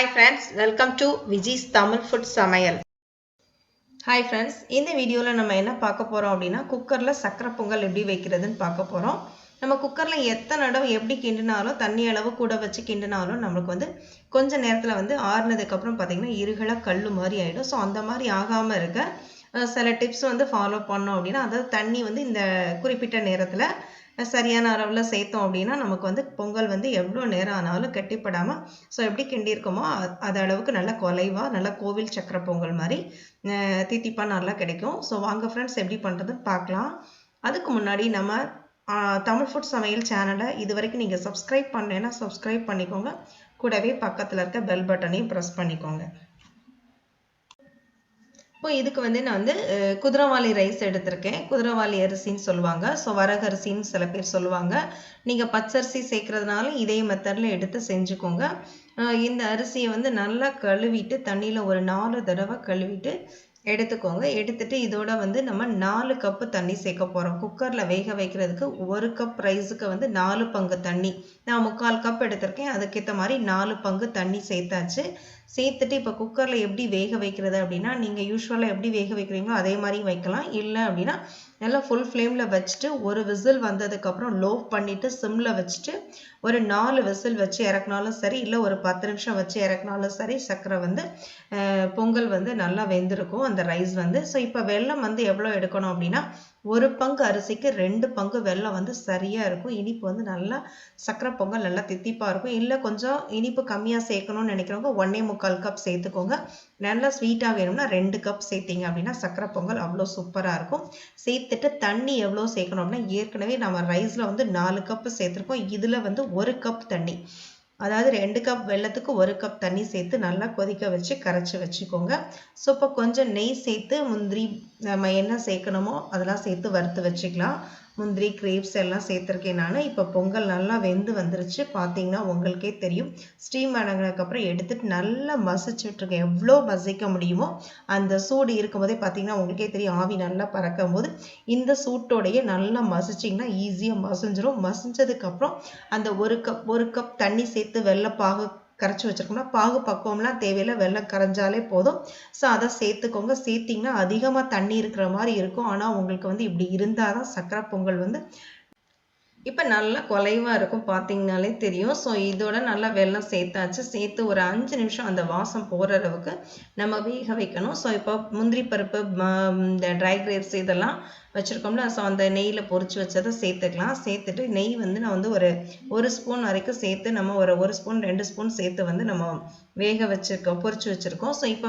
Hi friends welcome to Viji's Tamil food சமையல் hi friends இந்த வீடியோவில் நம்ம என்ன பார்க்க போகிறோம் அப்படின்னா குக்கரில் சக்கரை பொங்கல் எப்படி வைக்கிறதுன்னு பார்க்க போகிறோம் நம்ம குக்கரில் எத்தனை இடம் எப்படி கிண்டினாலும் தண்ணி அளவு கூட வச்சு கிண்டினாலும் நம்மளுக்கு வந்து கொஞ்ச நேரத்தில் வந்து ஆறுனதுக்கப்புறம் பார்த்திங்கன்னா இருகலாக கல் மாதிரி ஆகிடும் ஸோ அந்த மாதிரி ஆகாமல் இருக்க சில டிப்ஸ் வந்து ஃபாலோ பண்ணோம் அப்படின்னா அதாவது தண்ணி வந்து இந்த குறிப்பிட்ட நேரத்தில் சரியான அளவில் சேர்த்தோம் அப்படின்னா நமக்கு வந்து பொங்கல் வந்து எவ்வளோ நேரம் ஆனாலும் கெட்டிப்படாமல் ஸோ எப்படி கிண்டியிருக்கோமோ அது அளவுக்கு நல்லா குலைவாக நல்லா கோவில் சக்கரை பொங்கல் மாதிரி தித்திப்பா நல்லா கிடைக்கும். ஸோ வாங்க ஃப்ரெண்ட்ஸ் எப்படி பண்ணுறதுன்னு பார்க்கலாம். அதுக்கு முன்னாடி நம்ம தமிழ் ஃபுட் சமையல் சேனலை இது வரைக்கும் நீங்கள் சப்ஸ்கிரைப் பண்ணலைன்னா சப்ஸ்கிரைப் பண்ணிக்கோங்க. கூடவே பக்கத்தில் இருக்க பெல் பட்டனையும் ப்ரெஸ் பண்ணிக்கோங்க. இப்போ இதுக்கு வந்து நான் வந்து குதிரவாளி ரைஸ் எடுத்திருக்கேன். குதிரவாளி அரிசின்னு சொல்லுவாங்க. ஸோ வரகரிசின்னு சில பேர் சொல்லுவாங்க. நீங்கள் பச்சரிசி சேர்க்கறதுனால இதே மெத்தடில் எடுத்து செஞ்சுக்கோங்க. இந்த அரிசியை வந்து நல்லா கழுவிட்டு தண்ணியில் ஒரு நாலு தடவை கழுவிட்டு எடுத்துக்கோங்க. எடுத்துட்டு இதோட வந்து நம்ம நாலு கப்பு தண்ணி சேர்க்க போகிறோம் குக்கரில் வேக வைக்கிறதுக்கு ஒரு கப் ரைஸுக்கு வந்து நாலு பங்கு தண்ணி. நான் முக்கால் கப் எடுத்திருக்கேன். அதுக்கேற்ற மாதிரி நாலு பங்கு தண்ணி சேர்த்தாச்சு. சேர்த்துட்டு இப்போ குக்கரில் எப்படி வேக வைக்கிறது அப்படின்னா நீங்கள் யூஸ்வலாக எப்படி வேக வைக்கிறீங்களோ அதே மாதிரி வைக்கலாம். இல்லை அப்படின்னா நல்லா ஃபுல் ஃப்ளேமில் வச்சுட்டு ஒரு விசில் வந்ததுக்கப்புறம் லோ பண்ணிவிட்டு சிம்மில் வச்சுட்டு ஒரு நாலு விசில் வச்சு இறக்குனாலும் சரி இல்லை ஒரு பத்து நிமிஷம் வச்சு இறக்குனாலும் சரி சர்க்கரை வந்து பொங்கல் வந்து நல்லா வெந்திருக்கும். அந்த ரைஸ் வந்து ஸோ இப்போ வெள்ளம் வந்து எவ்வளோ எடுக்கணும் அப்படின்னா ஒரு பங்கு அரிசிக்கு ரெண்டு பங்கு வெல்லம் வந்து சரியாக இருக்கும். இனிப்பு வந்து நல்லா சர்க்கரை பொங்கல் நல்லா தித்திப்பாக இருக்கும். இல்லை கொஞ்சம் இனிப்பு கம்மியாக சேர்க்கணும்னு நினைக்கிறவங்க ஒன்றே முக்கால் கப் சேர்த்துக்கோங்க. நல்லா ஸ்வீட்டாக வேணும்னா ரெண்டு கப் சேர்த்திங்க அப்படின்னா சக்கரை பொங்கல் அவ்வளோ சூப்பராக இருக்கும். சேர்த்துட்டு தண்ணி எவ்வளோ சேர்க்கணும் அப்படின்னா ஏற்கனவே நம்ம ரைஸில் வந்து நாலு கப்பு சேர்த்துருக்கோம். இதில் வந்து ஒரு கப் தண்ணி. அதாவது ரெண்டு கப் வெள்ளத்துக்கு ஒரு கப் தண்ணி சேர்த்து நல்லா கொதிக்க வச்சு கரைச்சி வச்சுக்கோங்க. ஸோ இப்போ கொஞ்சம் நெய் சேர்த்து முந்திரி நம்ம என்ன சேர்க்கணுமோ அதெல்லாம் சேர்த்து வறுத்து வச்சுக்கலாம். முந்திரி கிரேப்ஸ் எல்லாம் சேர்த்துருக்கேன் நான். இப்போ பொங்கல் நல்லா வெந்து வந்துருச்சு. பார்த்தீங்கன்னா உங்களுக்கே தெரியும். ஸ்டீம் அடங்கினதுக்கப்புறம் எடுத்துட்டு நல்லா மசிச்சுட்ருக்கேன். எவ்வளோ மசிக்க முடியுமோ அந்த சூடு இருக்கும்போதே பார்த்தீங்கன்னா உங்களுக்கே தெரியும். ஆவி நல்லா பறக்கும் போது இந்த சூட்டோடையே நல்லா மசிச்சிங்கன்னா ஈஸியாக மசிஞ்சிடும் மசிஞ்சதுக்கப்புறம் அந்த ஒரு கப் ஒரு கப் தண்ணி சேர்த்து வெள்ளைப்பாகு கரைச்சி வச்சிருக்கோம்னா பாகு பக்குவம்லாம் தேவையில்லை. வெள்ளம் கரைஞ்சாலே போதும். ஸோ அதை சேர்த்துக்கோங்க. சேர்த்திங்கன்னா அதிகமாக தண்ணி இருக்கிற மாதிரி இருக்கும். ஆனால் உங்களுக்கு வந்து இப்படி இருந்தால் தான் சக்கரை பொங்கல் வந்து இப்போ நல்லா குலைவாக இருக்கும். பார்த்தீங்கனாலே தெரியும். ஸோ இதோட நல்லா வெள்ளம் சேர்த்தாச்சு. சேர்த்து ஒரு அஞ்சு நிமிஷம் அந்த வாசம் போகிற அளவுக்கு நம்ம வேக வைக்கணும். ஸோ இப்போ முந்திரி பருப்பு இந்த ட்ரை கிரேப்ஸ் இதெல்லாம் வச்சுருக்கோம்ல. ஸோ அந்த நெய்யில் பொறிச்சு வச்சதை சேர்த்துக்கலாம். சேர்த்துட்டு நெய் வந்து நான் வந்து ஒரு ஒரு ஸ்பூன் வரைக்கும் சேர்த்து நம்ம ஒரு ஒரு ஸ்பூன் ரெண்டு ஸ்பூன் சேர்த்து வந்து நம்ம வேக வச்சுருக்கோம் பொறிச்சு வச்சுருக்கோம். ஸோ இப்போ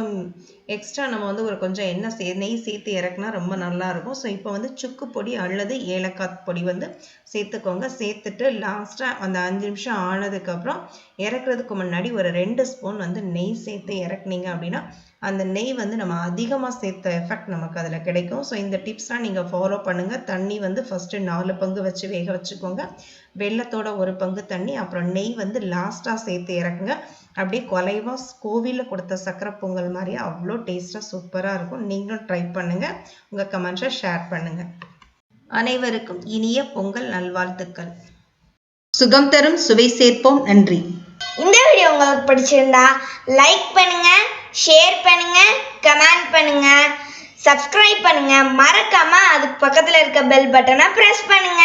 எக்ஸ்ட்ரா நம்ம வந்து ஒரு கொஞ்சம் எண்ணெய் சே நெய் சேர்த்து இறக்குனா ரொம்ப நல்லாயிருக்கும் ஸோ இப்போ வந்து சுக்கு பொடி அல்லது ஏலக்காய் பொடி வந்து சேர்த்துக்கோங்க. சேர்த்துட்டு லாஸ்ட்டாக அந்த அஞ்சு நிமிஷம் ஆனதுக்கப்புறம் இறக்குறதுக்கு முன்னாடி ஒரு ரெண்டு ஸ்பூன் வந்து நெய் சேர்த்து இறக்குனீங்க அப்படின்னா அந்த நெய் வந்து நம்ம அதிகமாக சேர்த்த எஃபெக்ட் நமக்கு அதில் கிடைக்கும். ஸோ இந்த டிப்ஸ்லாம் நீங்கள் ஃபாலோ பண்ணுங்கள் தண்ணி வந்து ஃபஸ்ட்டு நாலு பங்கு வச்சு வேக வச்சுக்கோங்க. வெள்ளத்தோட ஒரு பங்கு தண்ணி அப்புறம் நெய் வந்து லாஸ்ட்டாக சேர்த்து இறக்குங்க. அப்படியே குலைவாக கோவிலில் கொடுத்த சக்கரை பொங்கல் மாதிரி அவ்வளோ டேஸ்ட்டாக சூப்பராக இருக்கும். நீங்களும் ட்ரை பண்ணுங்கள் உங்கள் கமெண்ட்ஸை ஷேர் பண்ணுங்கள் அனைவருக்கும் இனிய பொங்கல் நல்வாழ்த்துக்கள். சுகம் தரும். சுவை சேர்ப்போம். நன்றி. இந்த வீடியோ உங்களுக்கு பிடிச்சிருந்தா லைக் பண்ணுங்க. ஷேர் பண்ணுங்க கமெண்ட் பண்ணுங்க சப்ஸ்கிரைப் பண்ணுங்க. மறக்காம அதுக்கு பக்கத்துல இருக்க பெல் பட்டனை பிரஸ் பண்ணுங்க.